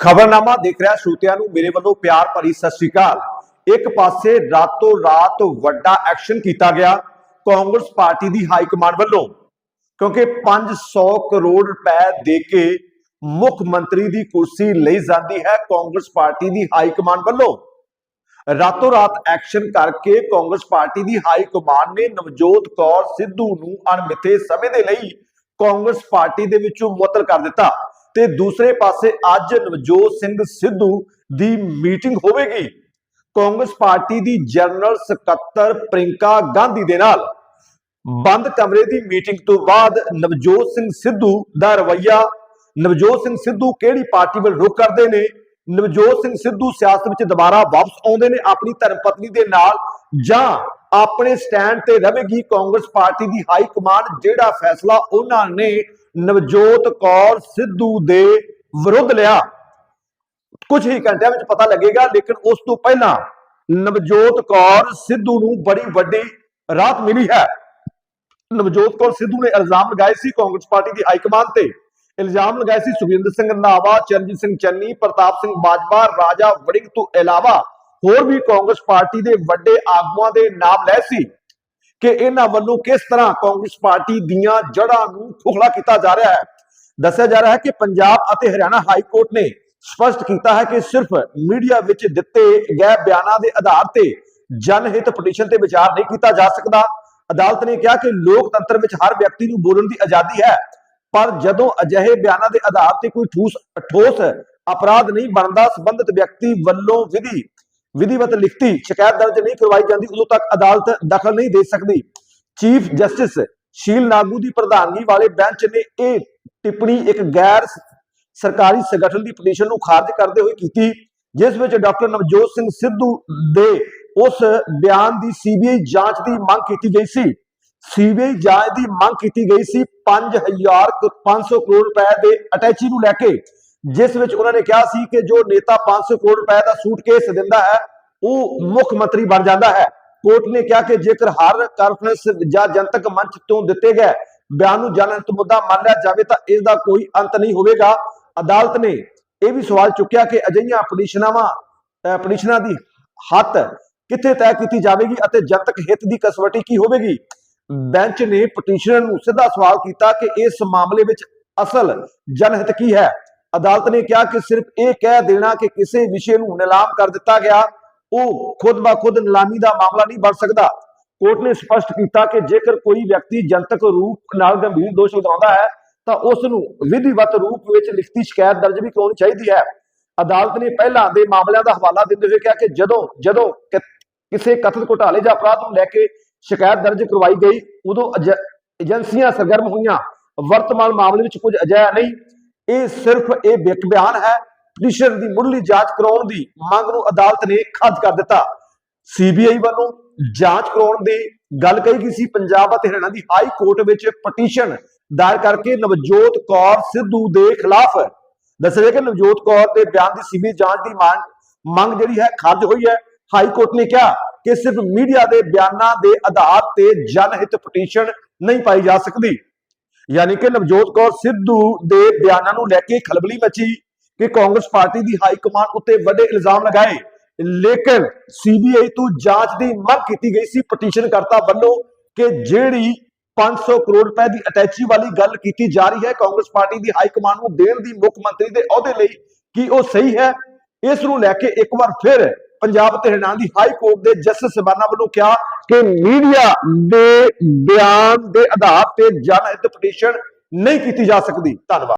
ਖਬਰਨਾਮਾ ਦੇਖ ਰਿਹਾ ਸ਼ਰੋਤਿਆਂ ਨੂੰ, ਮੇਰੇ ਵੱਲੋਂ ਪਿਆਰ ਭਰੀ ਸਤਿ ਸ਼੍ਰੀ ਅਕਾਲ। ਇੱਕ ਪਾਸੇ ਰਾਤੋਂ ਰਾਤ ਵੱਡਾ ਐਕਸ਼ਨ ਕੀਤਾ ਗਿਆ ਕਾਂਗਰਸ ਪਾਰਟੀ ਦੀ ਹਾਈ ਕਮਾਂਡ ਵੱਲੋਂ, ਕਿਉਂਕਿ 500 ਕਰੋੜ ਰੁਪਏ ਦੇ ਕੇ ਮੁੱਖ ਮੰਤਰੀ ਦੀ ਕੁਰਸੀ ਲਈ ਜਾਂਦੀ ਹੈ ਕਾਂਗਰਸ ਪਾਰਟੀ ਦੀ ਹਾਈ ਕਮਾਂਡ ਵੱਲੋਂ। ਰਾਤੋਂ ਰਾਤ ਐਕਸ਼ਨ ਕਰਕੇ ਕਾਂਗਰਸ ਪਾਰਟੀ ਦੀ ਹਾਈ ਕਮਾਂਡ ਨੇ ਨਵਜੋਤ ਕੌਰ ਸਿੱਧੂ ਨੂੰ ਅਣਮਿੱਥੇ ਸਮੇਂ ਦੇ ਲਈ ਕਾਂਗਰਸ ਪਾਰਟੀ ਦੇ ਵਿੱਚੋਂ ਮੁਅੱਤਲ ਕਰ ਦਿੱਤਾ। ਤੇ ਦੂਸਰੇ ਪਾਸੇ ਅੱਜ ਨਵਜੋਤ ਸਿੰਘ ਸਿੱਧੂ ਦੀ ਮੀਟਿੰਗ ਹੋਵੇਗੀ। ਕਾਂਗਰਸ ਪਾਰਟੀ ਦੀ ਜਨਰਲ ਸਕੱਤਰ ਪ੍ਰਿੰਕਾ ਗਾਂਧੀ ਦੇ ਨਾਲ। ਬੰਦ ਕਮਰੇ ਦੀ ਮੀਟਿੰਗ ਤੋਂ ਬਾਅਦ ਨਵਜੋਤ ਸਿੰਘ ਸਿੱਧੂ ਦਾ ਰਵੱਈਆ। ਨਵਜੋਤ ਸਿੰਘ ਸਿੱਧੂ ਕਿਹੜੀ ਪਾਰਟੀ ਵੱਲ ਰੁਖ ਕਰਦੇ ਨੇ? ਨਵਜੋਤ ਸਿੰਘ ਸਿੱਧੂ ਸਿਆਸਤ ਵਿੱਚ ਦੁਬਾਰਾ ਵਾਪਸ ਆਉਂਦੇ ਨੇ ਆਪਣੀ ਧਰਮ ਪਤਨੀ ਦੇ ਨਾਲ ਜਾਂ ਆਪਣੇ ਸਟੈਂਡ ਤੇ ਰਹੇਗੀ ਕਾਂਗਰਸ ਪਾਰਟੀ ਦੀ ਹਾਈ ਕਮਾਂਡ, ਜਿਹੜਾ ਫੈਸਲਾ ਉਹਨਾਂ ਨੇ ਨਵਜੋਤ ਕੌਰ ਸਿੱਧੂ ਦੇ ਵਿਰੁੱਧ ਲਿਆ। ਕੁਝ ਹੀ ਘੰਟਿਆਂ ਵਿੱਚ ਪਤਾ ਲੱਗੇਗਾ, ਲੇਕਿਨ ਉਸ ਤੋਂ ਪਹਿਲਾਂ ਨਵਜੋਤ ਕੌਰ ਸਿੱਧੂ ਨੂੰ ਬੜੀ ਵੱਡੀ ਰਾਹਤ ਮਿਲੀ ਹੈ। ਨਵਜੋਤ ਕੌਰ ਸਿੱਧੂ ਨੇ ਇਲਜ਼ਾਮ ਲਗਾਏ ਸੀ ਕਾਂਗਰਸ ਪਾਰਟੀ ਦੀ ਹਾਈ ਕਮਾਂਡ ਤੇ। ਇਲਜ਼ਾਮ ਲਗਾਏ ਸੀ ਸੁਖਿੰਦਰ ਸਿੰਘ ਰੰਧਾਵਾ ਚਰਨਜੀਤ ਸਿੰਘ ਚੰਨੀ, ਪ੍ਰਤਾਪ ਸਿੰਘ ਬਾਜਵਾ, ਰਾਜਾ ਵੜਿੰਗ ਤੋਂ ਇਲਾਵਾ ਹੋਰ ਵੀ ਕਾਂਗਰਸ ਪਾਰਟੀ ਦੇ ਵੱਡੇ ਆਗੂਆਂ ਦੇ ਨਾਮ ਲੈ ਸੀ ਕਿ ਇਹਨਾਂ ਵੱਲੋਂ ਕਿਸ ਤਰ੍ਹਾਂ ਕਾਂਗਰਸ ਪਾਰਟੀ ਦੀਆਂ ਜੜ੍ਹਾਂ ਨੂੰ ਖੋਖਲਾ ਕੀਤਾ ਜਾ ਰਿਹਾ ਹੈ। ਦੱਸਿਆ ਜਾ ਰਿਹਾ ਹੈ ਕਿ ਪੰਜਾਬ ਅਤੇ ਹਰਿਆਣਾ ਹਾਈ ਕੋਰਟ ਨੇ ਸਪਸ਼ਟ ਕੀਤਾ ਹੈ ਕਿ ਸਿਰਫ ਮੀਡੀਆ ਵਿੱਚ ਦਿੱਤੇ ਗਏ ਬਿਆਨਾਂ ਦੇ ਆਧਾਰ ਤੇ ਜਨਹਿਤ ਪਟੀਸ਼ਨ ਤੇ ਵਿਚਾਰ ਨਹੀਂ ਕੀਤਾ ਜਾ ਸਕਦਾ। ਅਦਾਲਤ ਨੇ ਕਿਹਾ ਕਿ ਲੋਕਤੰਤਰ ਵਿੱਚ ਹਰ ਵਿਅਕਤੀ ਨੂੰ ਬੋਲਣ ਦੀ ਆਜ਼ਾਦੀ ਹੈ, ਪਰ ਜਦੋਂ ਅਜਿਹੇ ਬਿਆਨਾਂ ਦੇ ਆਧਾਰ ਤੇ ਕੋਈ ਠੋਸ ਠੋਸ ਅਪਰਾਧ ਨਹੀਂ ਬਣਦਾ, ਸੰਬੰਧਿਤ ਵਿਅਕਤੀ ਵੱਲੋਂ ਵਿਧੀ ਵਿਧੀਵਤ ਲਿਖਤੀ, ਸ਼ਿਕਾਇਤ ਦਰਜ ਨਹੀਂ ਕਰਵਾਈ ਜਾਂਦੀ, ਉਦੋਂ ਤੱਕ ਅਦਾਲਤ ਦਖਲ ਨਹੀਂ ਦੇ ਸਕਦੀ। ਚੀਫ ਜਸਟਿਸ ਸ਼ੀਲ ਨਾਗੂ ਦੀ ਪ੍ਰਧਾਨਗੀ ਵਾਲੇ ਬੈਂਚ ਨੇ ਇਹ ਟਿੱਪਣੀ ਇੱਕ ਗੈਰ ਸਰਕਾਰੀ ਸੰਗਠਨ ਦੀ ਪਟੀਸ਼ਨ ਨੂੰ ਖਾਰਜ ਕਰਦੇ ਹੋਏ ਕੀਤੀ, ਜਿਸ ਵਿੱਚ ਡਾਕਟਰ ਨਵਜੋਤ ਸਿੰਘ ਸਿੱਧੂ ਦੇ ਉਸ ਬਿਆਨ ਦੀ ਸੀਬੀਆਈ ਜਾਂਚ ਦੀ ਮੰਗ ਕੀਤੀ ਗਈ ਸੀ। ਸੀਬੀਆਈ ਜਾਂਚ ਦੀ ਮੰਗ ਕੀਤੀ ਗਈ ਸੀ 5000 ਕ- 500 ਕਰੋੜ ਰੁਪਏ ਦੇ ਅਟੈਚੀ ਨੂੰ ਲੈ ਕੇ। ਜਿਸ ਵਿੱਚ ਉਹਨਾਂ ਨੇ ਕਿਹਾ ਸੀ ਕਿ ਜੋ ਨੇਤਾ 500 ਕਰੋੜ ਰੁਪਏ ਦਾ ਸੂਟਕੇਸ ਦਿੰਦਾ ਹੈ, ਉਹ ਮੁੱਖ ਮੰਤਰੀ ਬਣ ਜਾਂਦਾ ਹੈ। ਕੋਰਟ ਨੇ ਕਿਹਾ ਕਿ ਜੇਕਰ ਹਰ ਕਾਨਫਰੰਸ ਜਾਂ ਜਨਤਕ ਮੰਚ ਤੋਂ ਦਿੱਤੇ ਗਏ ਬਿਆਨ ਨੂੰ ਜਨਹਿਤ ਮੁੱਦਾ ਮੰਨ ਲਿਆ ਜਾਵੇ ਤਾਂ ਇਸ ਦਾ ਕੋਈ ਅੰਤ ਨਹੀਂ ਹੋਵੇਗਾ। ਅਦਾਲਤ ਨੇ ਇਹ ਵੀ ਸਵਾਲ ਚੁੱਕਿਆ ਕਿ ਅਜਿਹੀਆਂ ਪਟੀਸ਼ਨਾਵਾਂ ਪਟੀਸ਼ਨਾਂ ਦੀ ਹੱਤ ਕਿੱਥੇ ਤੈਅ ਕੀਤੀ ਜਾਵੇਗੀ ਅਤੇ ਜਨਤਕ ਹਿੱਤ ਦੀ ਕਸਵਟੀ ਕੀ ਹੋਵੇਗੀ? ਬੈਂਚ ਨੇ ਪਟੀਸ਼ਨਰ ਨੂੰ ਸਿੱਧਾ ਸਵਾਲ ਕੀਤਾ ਕਿ ਇਸ ਮਾਮਲੇ ਵਿੱਚ ਅਸਲ ਜਨਹਿਤ ਕੀ ਹੈ? ਅਦਾਲਤ ਨੇ ਕਿਹਾ ਕਿ ਸਿਰਫ ਇਹ ਕਹਿ ਦੇਣਾ ਕਿ ਕਿਸੇ ਵਿਸ਼ੇ ਨੂੰ ਨਿਲਾਮ ਕਰ ਦਿੱਤਾ ਗਿਆ, ਉਹ ਖੁਦ ਬਾ ਖੁਦ ਨਿਲਾਮੀ ਦਾ ਮਾਮਲਾ ਨਹੀਂ ਬਣ ਸਕਦਾ। ਕੋਰਟ ਨੇ ਸਪਸ਼ਟ ਕੀਤਾ ਕਿ ਜੇਕਰ ਕੋਈ ਵਿਅਕਤੀ ਜਨਤਕ ਰੂਪ ਨਾਲ ਗੰਭੀਰ ਦੋਸ਼ ਲਗਾਉਂਦਾ ਹੈ, ਤਾਂ ਉਸ ਨੂੰ ਵਿਧੀਵਤ ਰੂਪ ਵਿੱਚ ਲਿਖਤੀ ਸ਼ਿਕਾਇਤ ਦਰਜ ਵੀ ਕਰਾਉਣੀ ਚਾਹੀਦੀ ਹੈ। ਅਦਾਲਤ ਨੇ ਪਹਿਲਾਂ ਦੇ ਮਾਮਲਿਆਂ ਦਾ ਹਵਾਲਾ ਦਿੰਦੇ ਹੋਏ ਕਿਹਾ ਕਿ ਜਦੋਂ ਜਦੋਂ ਕਿਸੇ ਕਥਿਤ ਘੁਟਾਲੇ ਜਾਂ ਅਪਰਾਧ ਨੂੰ ਲੈ ਕੇ ਸ਼ਿਕਾਇਤ ਦਰਜ ਕਰਵਾਈ ਗਈ, ਉਦੋਂ ਏਜ- ਏਜੰਸੀਆਂ ਸਰਗਰਮ ਹੋਈਆਂ। ਵਰਤਮਾਨ ਮਾਮਲੇ ਵਿੱਚ ਕੁਝ ਅਜਿਹਾ ਨਹੀਂ ਇਹ ਸਿਰਫ ਇਹ ਬਿਕ ਬਿਆਨ ਹੈ ਪਟੀਸ਼ਨ ਦੀ ਮੁੱਢਲੀ ਜਾਂਚ ਕਰਾਉਣ ਦੀ ਮੰਗ ਨੂੰ ਅਦਾਲਤ ਨੇ ਖਾਰਜ ਕਰ ਦਿੱਤਾ। ਸੀਬੀਆਈ ਵੱਲੋਂ ਜਾਂਚ ਕਰਾਉਣ ਦੀ ਗੱਲ ਕਹੀ ਗਈ ਸੀ। ਪੰਜਾਬ ਅਤੇ ਹਰਿਆਣਾ ਦੀ ਹਾਈ ਕੋਰਟ ਵਿੱਚ ਪਟੀਸ਼ਨ ਦਾਇਰ ਕਰਕੇ ਨਵਜੋਤ ਕੌਰ ਸਿੱਧੂ ਦੇ ਖਿਲਾਫ ਦੱਸਿਆ ਗਿਆ ਕਿ ਨਵਜੋਤ ਕੌਰ ਦੇ ਬਿਆਨ ਦੀ ਸੀਬੀਆਈ ਜਾਂਚ ਦੀ ਮੰਗ ਮੰਗ ਜਿਹੜੀ ਹੈ, ਖਾਰਜ ਹੋਈ ਹੈ। ਹਾਈ ਕੋਰਟ ਨੇ ਕਿਹਾ ਕਿ ਸਿਰਫ ਮੀਡੀਆ ਦੇ ਬਿਆਨਾਂ ਦੇ ਆਧਾਰ ਤੇ ਜਨਹਿਤ ਪਟੀਸ਼ਨ ਨਹੀਂ ਪਾਈ ਜਾ ਸਕਦੀ। ਯਾਨੀ ਕਿ ਨਵਜੋਤ ਕੌਰ ਸਿੱਧੂ ਦੇ ਬਿਆਨਾਂ ਨੂੰ ਲੈ ਕੇ ਖਲਬਲੀ ਮਚੀ ਕਿ ਕਾਂਗਰਸ ਪਾਰਟੀ ਦੀ ਹਾਈ ਕਮਾਂਡ ਉੱਤੇ ਵੱਡੇ ਇਲਜ਼ਾਮ ਲਗਾਏ। ਲੇਕਿਨ ਸੀਬੀਆਈ ਤੋਂ ਜਾਂਚ ਦੀ ਮੰਗ ਕੀਤੀ ਗਈ ਸੀ ਪਟੀਸ਼ਨ ਕਰਤਾ ਵੱਲੋਂ ਕਿ ਜਿਹੜੀ 500 ਕਰੋੜ ਰੁਪਏ ਦੀ ਅਟੈਚੀ ਵਾਲੀ ਗੱਲ ਕੀਤੀ ਜਾ ਰਹੀ ਹੈ, ਕਾਂਗਰਸ ਪਾਰਟੀ ਦੀ ਹਾਈ ਕਮਾਂਡ ਨੂੰ ਦੇਣ ਦੀ ਮੁੱਖ ਮੰਤਰੀ ਦੇ ਅਹੁਦੇ ਲਈ ਕੀ ਉਹ ਸਹੀ ਹੈ? ਇਸ ਨੂੰ ਲੈ ਕੇ ਇੱਕ ਵਾਰ ਫਿਰ ਪੰਜਾਬ ਤੇ ਹਰਿਆਣਾ ਦੀ ਹਾਈ ਕੋਰਟ ਦੇ ਜਸਟਿਸ ਸਬਾਨਾ ਵੱਲੋਂ ਕਿਹਾ ਕਿ ਮੀਡੀਆ ਦੇ ਬਿਆਨ ਦੇ ਆਧਾਰ ਤੇ ਜਨ ਹਿੱਤ ਪਟੀਸ਼ਨ ਨਹੀਂ ਕੀਤੀ ਜਾ ਸਕਦੀ। ਧੰਨਵਾਦ।